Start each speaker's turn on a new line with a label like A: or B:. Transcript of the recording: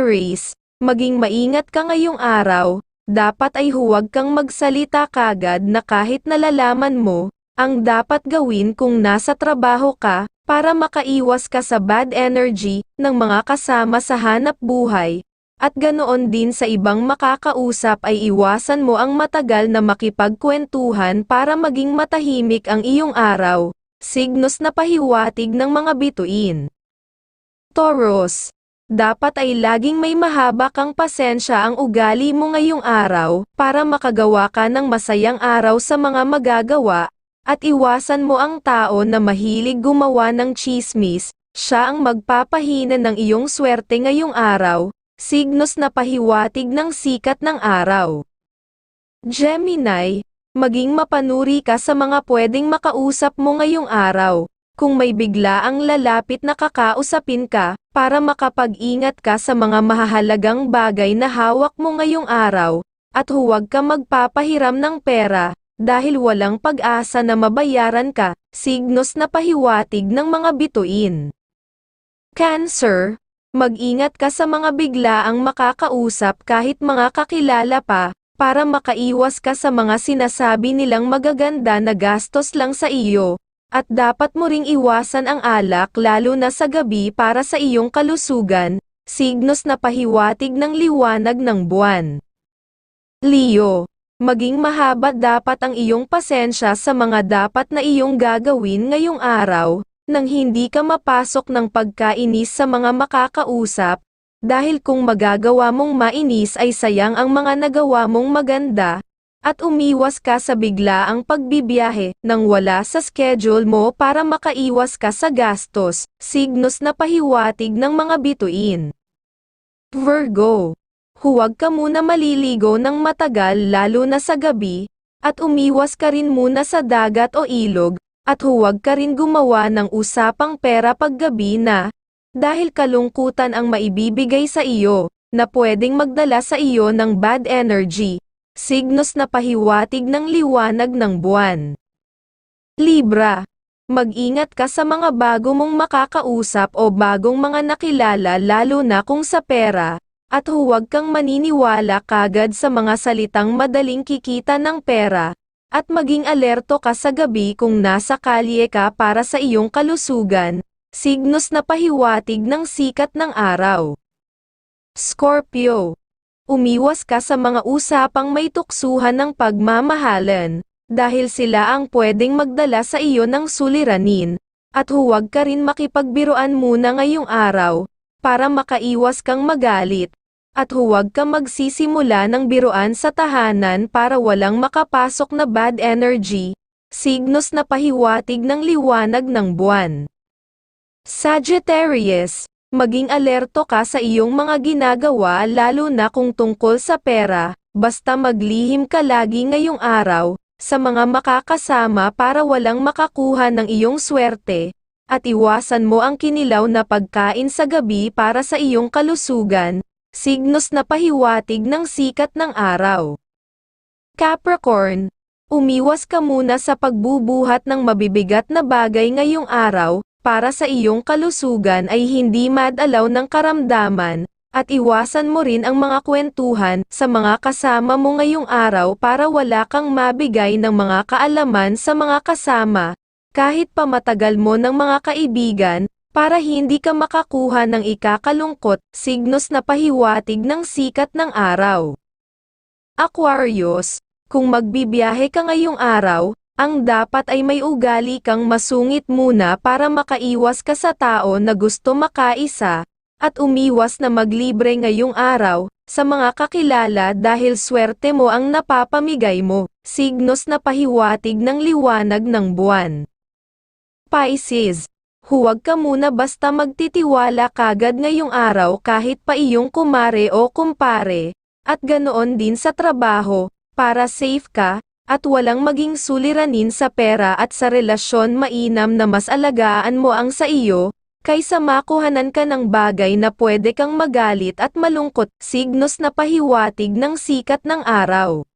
A: Aries, maging maingat ka ngayong araw, dapat ay huwag kang magsalita kagad na kahit nalalaman mo, ang dapat gawin kung nasa trabaho ka, para makaiwas ka sa bad energy ng mga kasama sa hanap buhay, at ganoon din sa ibang makakausap ay iwasan mo ang matagal na makipagkwentuhan para maging matahimik ang iyong araw, signos na pahiwatig ng mga bituin. Taurus, dapat ay laging may mahaba kang pasensya ang ugali mo ngayong araw, para makagawa ka ng masayang araw sa mga magagawa, at iwasan mo ang tao na mahilig gumawa ng chismis, siya ang magpapahina ng iyong swerte ngayong araw, signos na pahiwatig ng sikat ng araw. Gemini, maging mapanuri ka sa mga pwedeng makausap mo ngayong araw, kung may bigla ang lalapit na kakausapin ka, para makapag-ingat ka sa mga mahahalagang bagay na hawak mo ngayong araw, at huwag ka magpapahiram ng pera, dahil walang pag-asa na mabayaran ka, signos na pahiwatig ng mga bituin. Cancer, mag-ingat ka sa mga biglaang makakausap kahit mga kakilala pa, para makaiwas ka sa mga sinasabi nilang magaganda na gastos lang sa iyo, at dapat mo ring iwasan ang alak lalo na sa gabi para sa iyong kalusugan, signos na pahiwatig ng liwanag ng buwan. Leo Maging mahaba dapat ang iyong pasensya sa mga dapat na iyong gagawin ngayong araw, nang hindi ka mapasok ng pagkainis sa mga makakausap, dahil kung magagawa mong mainis ay sayang ang mga nagawa mong maganda, at umiwas ka sa biglaang pagbibiyahe nang wala sa schedule mo para makaiwas ka sa gastos, signos na pahiwatig ng mga bituin. Virgo huwag ka muna maliligo ng matagal lalo na sa gabi, at umiwas ka rin muna sa dagat o ilog, at huwag ka rin gumawa ng usapang pera paggabi na, dahil kalungkutan ang maibibigay sa iyo, na pwedeng magdala sa iyo ng bad energy, signos na pahiwatig ng liwanag ng buwan. Libra, mag-ingat ka sa mga bago mong makakausap o bagong mga nakilala lalo na kung sa pera, at huwag kang maniniwala kagad sa mga salitang madaling kikita ng pera, at maging alerto ka sa gabi kung nasa kalye ka para sa iyong kalusugan, signos na pahiwatig ng sikat ng araw. Scorpio. Umiwas ka sa mga usapang may tuksuhan ng pagmamahalan, dahil sila ang pwedeng magdala sa iyo ng suliranin, at huwag ka rin makipagbiruan muna ngayong araw, para makaiwas kang magalit, at huwag ka magsisimula ng biruan sa tahanan para walang makapasok na bad energy, signos na pahiwatig ng liwanag ng buwan. Sagittarius, maging alerto ka sa iyong mga ginagawa lalo na kung tungkol sa pera, basta maglihim ka lagi ngayong araw, sa mga makakasama para walang makakuha ng iyong swerte, at iwasan mo ang kinilaw na pagkain sa gabi para sa iyong kalusugan, signos na pahiwatig ng sikat ng araw. Capricorn, umiwas ka muna sa pagbubuhat ng mabibigat na bagay ngayong araw, para sa iyong kalusugan ay hindi madalaw ng karamdaman, at iwasan mo rin ang mga kwentuhan sa mga kasama mo ngayong araw para wala kang mabigay ng mga kaalaman sa mga kasama, kahit pa matagal mo ng mga kaibigan, para hindi ka makakuha ng ikakalungkot, signos na pahiwatig ng sikat ng araw. Aquarius, kung magbibiyahe ka ngayong araw, ang dapat ay may ugali kang masungit muna para makaiwas ka sa tao na gusto makaisa, at umiwas na maglibre ngayong araw, sa mga kakilala dahil swerte mo ang napapamigay mo, signos na pahiwatig ng liwanag ng buwan. Pisces, huwag ka muna basta magtitiwala kagad ngayong araw kahit pa iyong kumare o kumpare, at ganoon din sa trabaho, para safe ka, at walang maging suliranin sa pera at sa relasyon mainam na mas alagaan mo ang sa iyo, kaysa makuhanan ka ng bagay na pwede kang magalit at malungkot, signos na pahiwatig ng sikat ng araw.